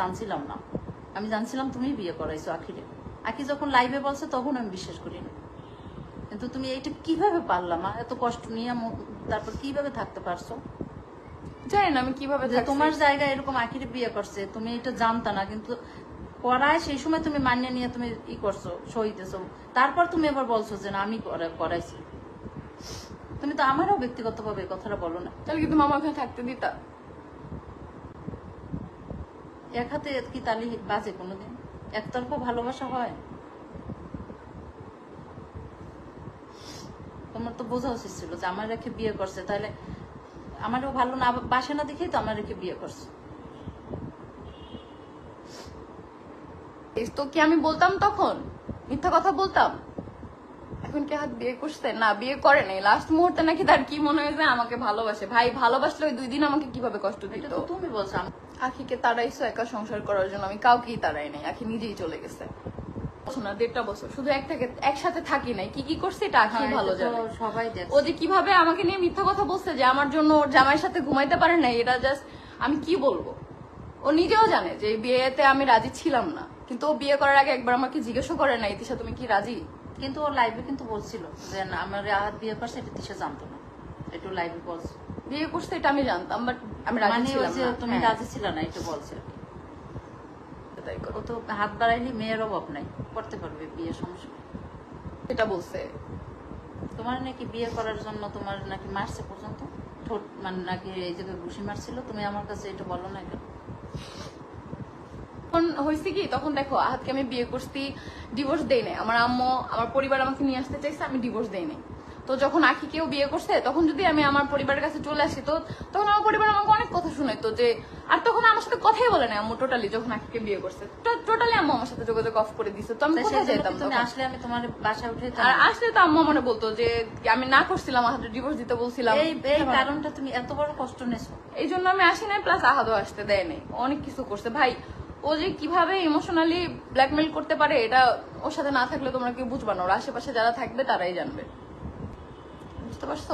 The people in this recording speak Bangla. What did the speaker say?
জানছিলাম না। আমি জানছিলাম তুমি বিয়ে করাইছো আখিরে। আখি যখন লাইভে বলছে তখন আমি বিশ্বাস করি না। কিন্তু তুমি এইটা কীভাবে পারলাম এত কষ্ট নিয়ে তারপর কীভাবে থাকতে পারছ? জানি না আমি কীভাবে তোমার জায়গায় এরকম আখিরে বিয়ে করছে তুমি এটা জানতা না কিন্তু করায় সেই সময় তুমি মানিয়ে নিয়ে তুমি ই করছ সহিতেছো তারপর তুমি এবার বলছো যে না আমি করাইছি। তুমি তো আমারও ব্যক্তিগতভাবে কথাটা বলো না। তাহলে কি তুমি আমার ওখানে থাকতে দিতা? এক হাতে কি তালি বাজে কোনোদিন? একতরফা ভালোবাসা হয়? তোমার তো বোঝা উচিত ছিল যে আমার রেখে বিয়ে করছে। তাহলে আমারও ভালো না, বাসে না দেখেই তো আমার রেখে বিয়ে করছে। তো কি আমি বলতাম তখন? মিথ্যা কথা বলতাম? এখন কি হাত বিয়ে করছে? না বিয়ে করে নাই। লাস্ট মুহূর্তে নাকি তার কি মনে হয় যে আমাকে ভালোবাসে। ভাই ভালোবাসলে ওই দুই দিন আমাকে কীভাবে কষ্ট দিত? তুমি বলছো। আখিকে তারাইছো একা সংসার করার জন্য। আমি কাউকেই তারাই নাই। আখি নিজেই চলে গেছে। না দেড়টা বছর। শুধু এক একসাথে থাকি নাই। কি কি করছে এটা আখি হ্যাঁ, ভালো জানে। সবাই ও যে কীভাবে আমাকে নিয়ে মিথ্যা কথা বলছে যে আমার জন্য ওর জামাইয়ের সাথে ঘুমাইতে পারে না এটা জাস্ট আমি কি বলব? ও নিজেও জানে যে বিয়েতে আমি রাজি ছিলাম না। কিন্তু ও বিয়ে করার আগে একবার আমাকে জিজ্ঞাসা করে না ইতিশা তুমি কি রাজি? কিন্তু ও লাইভে কিন্তু বলছিল যে না আমার আহাত বিয়ে করছে এটা দিশা জানতো না। একটু লাইভে বলছে। বিয়ে করছে এটা আমি জানতাম বাট আমি রাজি মানে ছিলাম না। তুমি হ্যাঁ, রাজি ছিল না এটা বলছে। ও তো হাত বাড়াইলে মেয়ের অভাব নাই করতে পারবে বিয়ে সমস্যা এটা বলছে। তোমার নাকি বিয়ে করার জন্য তোমার নাকি মারছে পর্যন্ত? ঠোঁট মানে নাকি এই জায়গায় ঘুষি মারছিল তুমি আমার কাছে এটা বলো না এটা তখন হয়েছে কি তখন দেখো আহাতকে আমি বিয়ে করছি ডিভোর্স দেই নাই। আমার আম্মু আমার পরিবার আমাকে নিয়ে আসতে চাইছে আমি ডিভোর্স দেই নাই। তো যখন আখিকেও বিয়ে করছে তখন যদি আমি আমার পরিবারের কাছে চলে আসি তো তখন আমার পরিবার আমাকে অনেক কথা শুনাইতো যে আর তখন আমার সাথে কথাই বলে না আম্মু টোটালি যখন আখিকে বিয়ে করছে। টোটালি আম্মু আমার সাথে যোগাযোগ অফ করে দিছে। তো আমি কোথায় যেতাম তুমি আসলে আমি তোমার বাসায় উঠে আর আসলে তো আম্মু মানে বলতো যে আমি না করছিলাম আহাতে ডিভোর্স দিতে বলছিলাম। এই এই কারণটা তুমি এত বড় কষ্ট নেছো। এই জন্য আমি আসি নাই প্লাস আহাদও আসতে দেয় নাই। অনেক কিছু করছে। ভাই ও যে কীভাবে ইমোশনালি ব্ল্যাকমেল করতে পারে, এটা ওর সাথে না থাকলে তোমরা কেউ বুঝবা না? ওর আশেপাশে যারা থাকবে তারাই জানবে। বুঝতে পারছ?